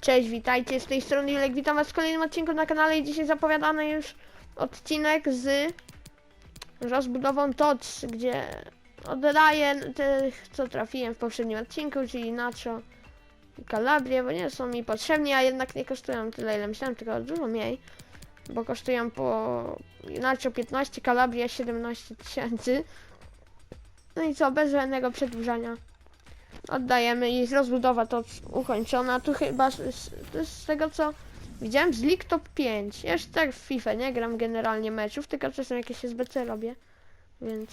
Cześć, witajcie, z tej strony Julek, witam was w kolejnym odcinku na kanale i dzisiaj zapowiadany już odcinek z rozbudową TOTS, gdzie oddaję tych, co trafiłem w poprzednim odcinku, czyli Nacho i Calabrię, bo nie są mi potrzebni, a jednak nie kosztują tyle, ile myślałem, tylko dużo mniej, bo kosztują po Nacho 15, Calabria 17 tysięcy. No i co, bez żadnego przedłużania oddajemy i rozbudowa to ukończona. Tu chyba z, z, tego co widziałem z League Top 5. Ja tak w FIFA nie gram generalnie meczów, tylko czasem jakieś SBC robię, więc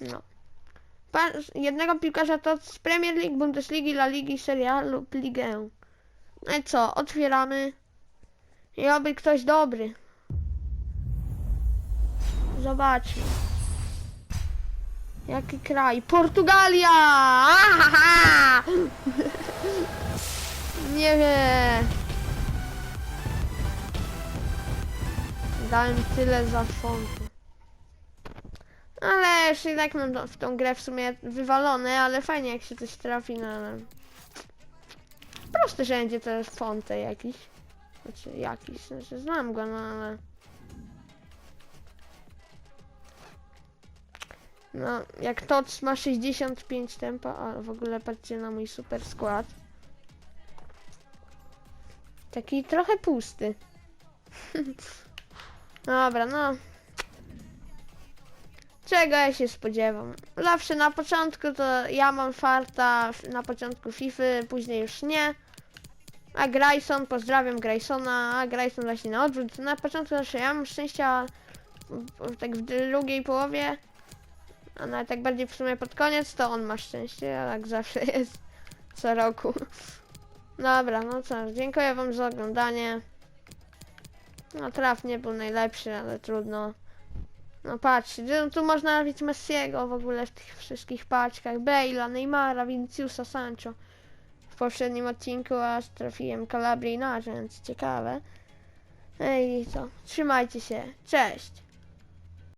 no. Pa, jednego piłkarza to z Premier League, Bundesligi, La Ligi, Serie lub Ligę. No i co, otwieramy i oby ktoś dobry. Zobaczmy. Jaki kraj? Portugalia! Nie wiem. Dałem tyle za fonty. Ale już i tak mam w tą grę w sumie wywalone, ale fajnie jak się coś trafi na... Proste, że będzie to fonty jakiś. Znaczy jakiś, znaczy znam go, no ale... No, jak TOTS ma 65 tempa, a w ogóle patrzcie na mój super skład. Taki trochę pusty. Dobra, no. Czego ja się spodziewam? Zawsze na początku to ja mam farta na początku FIFA, później już nie. A Grayson, pozdrawiam Graysona, a Grayson właśnie na odwrót. Na początku zawsze ja mam szczęścia, tak w drugiej połowie a nawet tak bardziej w sumie pod koniec, to on ma szczęście, a tak zawsze jest co roku. Dobra, no co, dziękuję wam za oglądanie. No traf nie był najlepszy, ale trudno. No patrzcie, tu- tu można nabić Messiego w ogóle w tych wszystkich paczkach. Bale'a, Neymara, Viniciusa, Sancho. W poprzednim odcinku aż trafiłem Calabria i Narzędz, ciekawe. Ej, co, trzymajcie się, cześć!